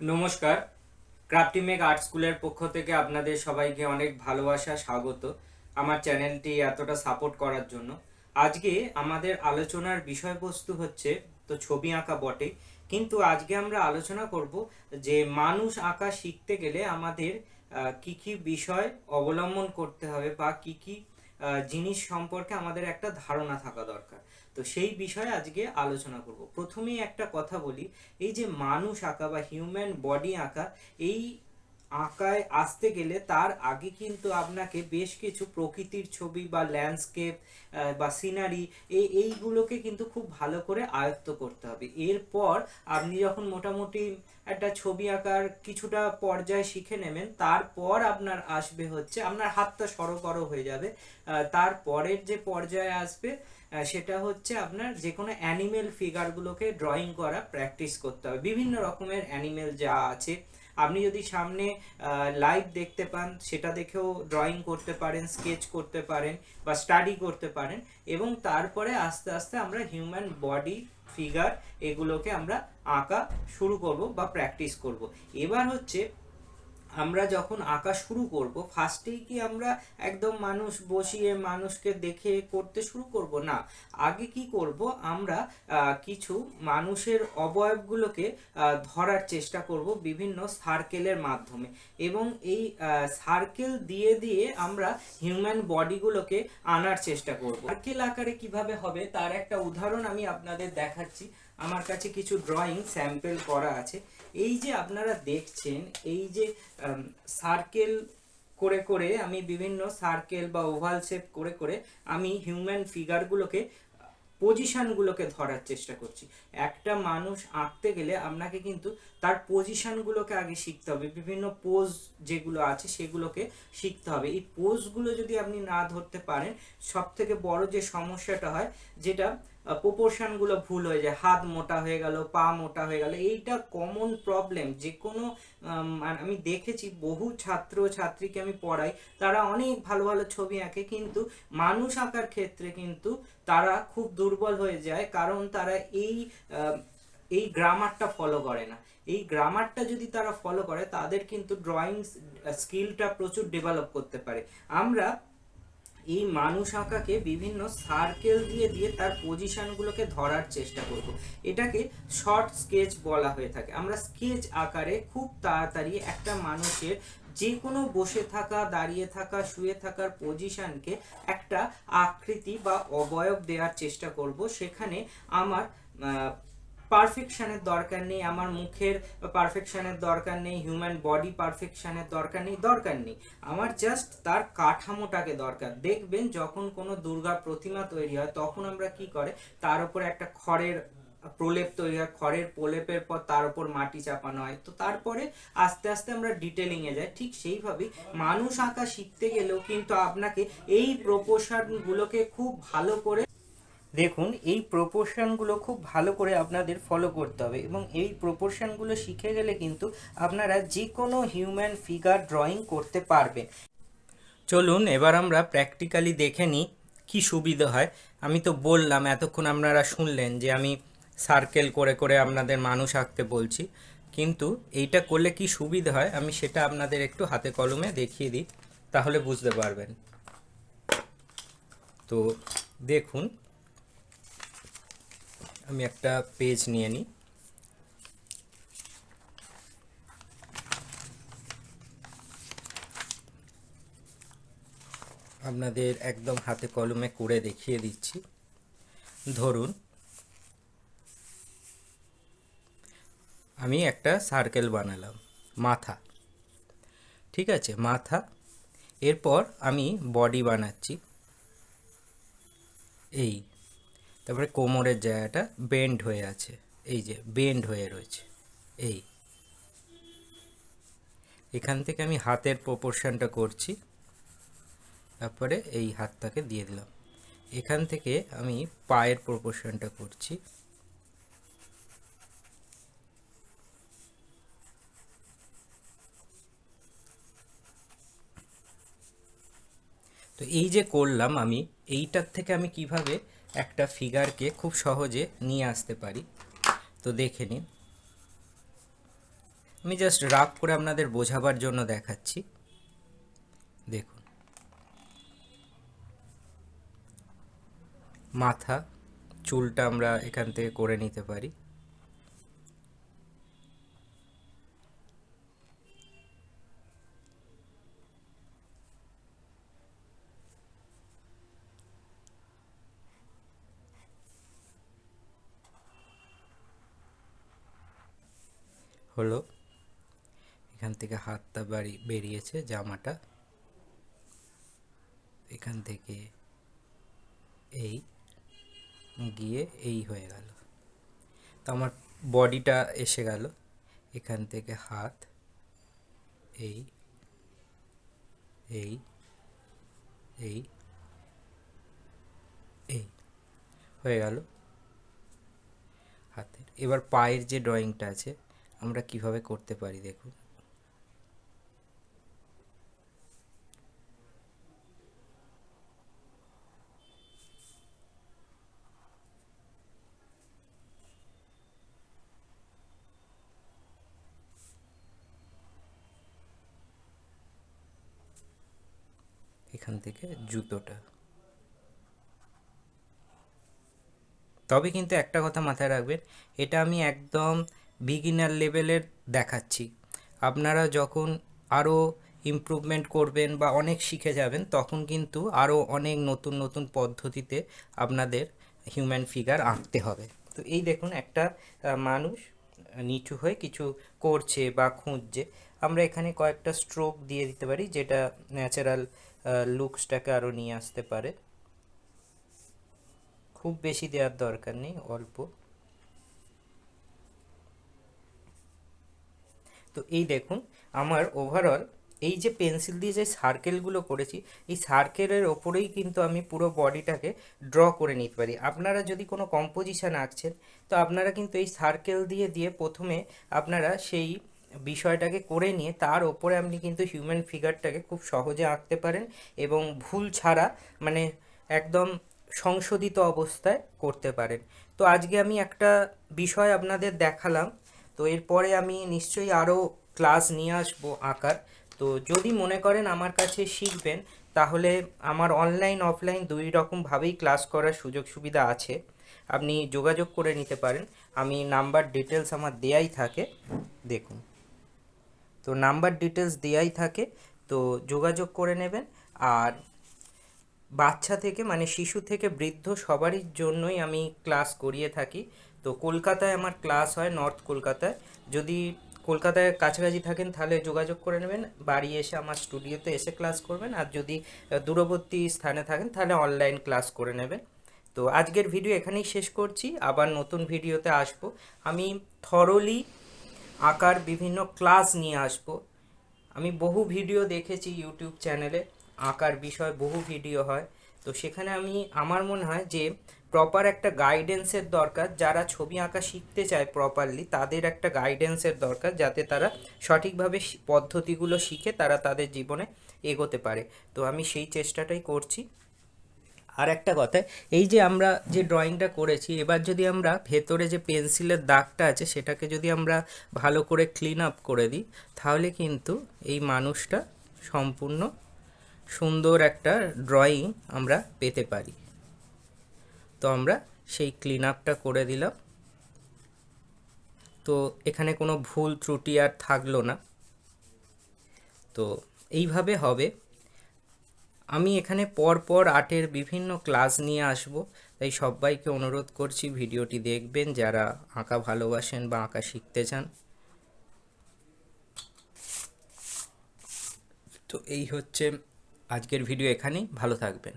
নমস্কার। Crafty make art স্কুলের পক্ষ থেকে আপনাদের সবাইকে অনেক ভালোবাসা, স্বাগত আমার চ্যানেলটি এতটা সাপোর্ট করার জন্য। আজকে আমাদের আলোচনার বিষয়বস্তু হচ্ছে, তো ছবি আঁকা বটে কিন্তু আজকে আমরা আলোচনা করব যে মানুষ আঁকা শিখতে গেলে আমাদের কি কি বিষয় অবলম্বন করতে হবে বা কি কি জিনিস সম্পর্কে আমাদের একটা ধারণা থাকা দরকার। তো সেই বিষয়ে আজকে আলোচনা করব। প্রথমেই একটা কথা বলি, এই যে মানুষ আঁকা বা হিউম্যান বডি আঁকা, এই আঁকায় আসতে গেলে তার আগে কিন্তু আপনাকে বেশ কিছু প্রকৃতির ছবি বা ল্যান্ডস্কেপ বা সিনারি এই এইগুলোকে কিন্তু খুব ভালো করে আয়ত্ত করতে হবে। এরপর আপনি যখন মোটামুটি একটা ছবি আঁকার কিছুটা পর্যায়ে শিখে নেবেন, তারপর আপনার আসবে হচ্ছে, আপনার হাতটা সরকর হয়ে যাবে। তারপরের যে পর্যায়ে আসবে সেটা হচ্ছে আপনার যে কোনো অ্যানিমেল ফিগারগুলোকে ড্রয়িং করা প্র্যাকটিস করতে হবে। বিভিন্ন রকমের অ্যানিমেল যা আছে আপনি যদি সামনে লাইভ দেখতে পান, সেটা দেখেও ড্রয়িং করতে পারেন স্কেচ করতে পারেন বা স্টাডি করতে পারেন এবং তারপরে আস্তে আস্তে আমরা হিউম্যান বডি ফিগার এগুলোকে আমরা আঁকা শুরু করব বা প্র্যাকটিস করব। এবার হচ্ছে আমরা যখন আঁকা শুরু করব ফার্স্টেই কি আমরা একদম মানুষ বসিয়ে মানুষকে দেখে করতে শুরু করব? না। আগে কি করব? আমরা কিছু মানুষের অবয়বগুলোকে ধরার চেষ্টা করব বিভিন্ন সার্কেলের মাধ্যমে। এবং এই সার্কেল দিয়ে দিয়ে আমরা হিউম্যান বডিগুলোকে আনার চেষ্টা করব। সার্কেল আকারে কীভাবে হবে? তার একটা উদাহরণ আমি আপনাদের দেখাচ্ছি। আমার কাছে কিছু ড্রয়িং স্যাম্পেল করা আছে। এই যে আপনারা দেখছেন, এই যে সার্কেল করে করে আমি বিভিন্ন সার্কেল বা ওভাল শেপ করে করে আমি হিউম্যান ফিগারগুলোকে পজিশনগুলোকে ধরার চেষ্টা করছি। একটা মানুষ আঁকতে গেলে আপনাকে কিন্তু তার পজিশনগুলোকে আগে শিখতে হবে। বিভিন্ন পোজ যেগুলো আছে সেগুলোকে শিখতে হবে। এই পোজগুলো যদি আপনি না ধরতে পারেন সব থেকে বড় যে সমস্যাটা হয় যেটা প্রপোর্শনগুলো ভুল হয়ে যায়। হাত মোটা হয়ে গেল পা মোটা হয়ে গেল এইটা কমন প্রবলেম যে কোনো আম, দেখেছি বহু ছাত্র ছাত্রীকে আমি পড়াই তারা অনেক ভালো ভালো ছবি আঁকে কিন্তু মানুষ আঁকার ক্ষেত্রে কিন্তু তারা খুব দুর্বল হয়ে যায় কারণ তারা এই এই গ্রামারটা ফলো করে না। এই গ্রামারটা যদি তারা ফলো করে, তাদের কিন্তু ড্রয়িং স্কিলটা প্রচুর ডেভেলপ করতে পারে। আমরা এই মানুষ আঁকাকে বিভিন্ন সার্কেল দিয়ে দিয়ে তার পজিশনগুলোকে ধরার চেষ্টা করব। এটাকে শর্ট স্কেচ বলা হয়ে থাকে। আমরা স্কেচ আকারে খুব তাড়াতাড়ি একটা মানুষের যে কোনো বসে থাকা, দাঁড়িয়ে থাকা, শুয়ে থাকার পজিশনকে একটা আকৃতি বা অবয়ব দেওয়ার চেষ্টা করব। সেখানে আমার পারফেকশনের দরকার নেই, আমার মুখের পারফেকশনের দরকার নেই হিউম্যান বডি পারফেকশনের দরকার নেই দরকার নেই। আমার জাস্ট তার কাঠামোটাকে দরকার। দেখবেন যখন কোনো দুর্গা প্রতিমা তৈরি হয়, তখন আমরা কি করে, তার উপরে একটা খড়ের প্রলেপ তৈরি হয়, খড়ের প্রলেপের পর তার উপর মাটি চাপানো হয়। তো তারপরে আস্তে আস্তে আমরা ডিটেলিং এ যাই। ঠিক সেইভাবেই মানুষ আঁকা শিখতে গেলেও কিন্তু আপনাকে এই প্রপোর্শন গুলোকে খুব ভালো করে দেখুন, এই প্রপোর্শনগুলো খুব ভালো করে আপনাদের ফলো করতে হবে এবং এই প্রপোর্শনগুলো শিখে গেলে কিন্তু আপনারা যে কোনো হিউম্যান ফিগার ড্রয়িং করতে পারবেন। চলুন, এবার আমরা প্র্যাকটিক্যালি দেখে নিই কী সুবিধা হয়। আমি তো বললাম, এতক্ষণ আপনারা শুনলেন যে আমি সার্কেল করে করে আপনাদের মানুষ আঁকতে বলছি। কিন্তু এইটা করলে কি সুবিধা হয়, আমি সেটা আপনাদের একটু হাতে কলমে দেখিয়ে দিই, তাহলে বুঝতে পারবেন। তো দেখুন আমি একটা পেজ নিয়ে নিই। আপনাদের একদম হাতে কলমে করে দেখিয়ে দিচ্ছি। ধরুন, আমি একটা সার্কেল বানালাম, মাথা। ঠিক আছে, মাথা। এরপর আমি বডি বানাচ্ছি। এই। তারপরে কোমরের জায়গাটা বেন্ড হয়ে আছে। এই যে বেন্ড হয়ে রয়েছে। এই। এখান থেকে আমি হাতের প্রপোর্শনটা করছি। তারপরে এই হাতটাকে দিয়ে দিলাম। এখান থেকে আমি পায়ের প্রপোর্শনটা করছি। তো এই যে করলাম আমি, এইটার থেকে আমি কীভাবে একটা ফিগারকে খুব সহজে নিয়ে আসতে পারি। তো দেখে নিন। আমি জাস্ট রাফ করে আপনাদের বোঝাবার জন্য দেখাচ্ছি। দেখুন। মাথা, চুলটা আমরা এখান থেকে করে নিতে পারি। হলো। এখান থেকে হাতটা বাড়ি, বেরিয়েছে জামাটা। এখান থেকে এই গিয়ে এই হয়ে গেল। তো আমার বডিটা এসে গেল। এখান থেকে হাত, এই এই এই এই, হয়ে গেল হাতের। এবার পায়ের যে ড্রয়িংটা আছে আমরা কীভাবে করতে পারি, দেখুন। এখান থেকে জুতোটা। তবে কিন্তু একটা কথা মাথায় রাখবেন, এটা আমি একদম বিগিনার লেভেলের দেখাচ্ছি। আপনারা যখন আরও ইমপ্রুভমেন্ট করবেন বা অনেক শিখে যাবেন, তখন কিন্তু আরও অনেক নতুন নতুন পদ্ধতিতে আপনাদের হিউম্যান ফিগার আঁকতে হবে। তো এই দেখুন, একটা মানুষ নিচু হয়ে কিছু করছে বা খুঁজছে। আমরা এখানে কয়েকটা স্ট্রোক দিয়ে দিতে পারি, যেটা ন্যাচারাল লুকসটাকে আরও নিয়ে আসতে পারে। খুব বেশি দেওয়ার দরকার নেই, অল্প। তো এই দেখুন, আমার ওভারঅল এই যে পেন্সিল দিয়ে যে সার্কেলগুলো করেছি, এই সার্কেলের ওপরেই কিন্তু আমি পুরো বডিটাকে ড্র করে নিতে পারি। আপনারা যদি কোনো কম্পোজিশন আঁকছেন, তো আপনারা কিন্তু এই সার্কেল দিয়ে দিয়ে প্রথমে আপনারা সেই বিষয়টাকে করে নিয়ে, তার ওপরে আপনি কিন্তু হিউম্যান ফিগারটাকে খুব সহজে আঁকতে পারেন এবং ভুল ছাড়া মানে একদম সংশোধিত অবস্থায় করতে পারেন। তো আজকে আমি একটা বিষয় আপনাদের দেখালাম তো এরপরে আমি নিশ্চয়ই আরও ক্লাস নিয়ে আসব আঁকার। তো যদি মনে করেন আমার কাছে শিখবেন, তাহলে আমার অনলাইন অফলাইন দুই রকমভাবেই ক্লাস করার সুযোগ সুবিধা আছে। আপনি যোগাযোগ করে নিতে পারেন। আমি নাম্বার ডিটেলস আমার দেয়াই থাকে। দেখুন। তো নাম্বার ডিটেলস দেয়াই থাকে। তো যোগাযোগ করে নেবেন। আর বাচ্চা থেকে মানে শিশু থেকে বৃদ্ধ সবারই জন্যই আমি ক্লাস করিয়ে থাকি। তো কলকাতায় আমার ক্লাস হয়, নর্থ কলকাতায়। যদি কলকাতায় কাছাকাছি থাকেন, তাহলে যোগাযোগ করে নেবেন। বাড়ি এসে আমার স্টুডিওতে এসে ক্লাস করবেন। আর যদি দূরবর্তী স্থানে থাকেন, তাহলে অনলাইন ক্লাস করে নেবেন। তো আজকের ভিডিও এখানেই শেষ করছি। আবার নতুন ভিডিওতে আসব। আমি থরলি আঁকার বিভিন্ন ক্লাস নিয়ে আসব। আমি বহু ভিডিও দেখেছি ইউটিউব চ্যানেলে আঁকার বিষয় বহু ভিডিও হয়। তো সেখানে আমি, আমার মনে হয় যে প্রপার একটা গাইডেন্সের দরকার। যারা ছবি আঁকা শিখতে চায় প্রপারলি তাদের একটা গাইডেন্সের দরকার যাতে তারা সঠিকভাবে পদ্ধতিগুলো শিখে তারা তাদের জীবনে এগোতে পারে। তো আমি সেই চেষ্টাটাই করছি। আর একটা কথা, এই যে আমরা যে ড্রয়িংটা করেছি, এবার যদি আমরা ভেতরে যে পেন্সিলের দাগটা আছে, সেটাকে যদি আমরা ভালো করে ক্লিন আপ করে দিই, তাহলে কিন্তু এই মানুষটা সম্পূর্ণ সুন্দর একটা ড্রয়িং আমরা পেতে পারি। তো আমরা সেই ক্লিন আপটা করে দিলাম। তো এখানে কোনো ভুল ত্রুটি আর থাকল না। তো এইভাবে হবে। আমি এখানে পর পর আর্টের বিভিন্ন ক্লাস নিয়ে আসব, তাই সবাইকে অনুরোধ করছি ভিডিওটি দেখবেন, যারা আঁকা ভালোবাসেন বা আঁকা শিখতে চান। তো এই হচ্ছে আজকের ভিডিও এখানেই, ভালো থাকবেন।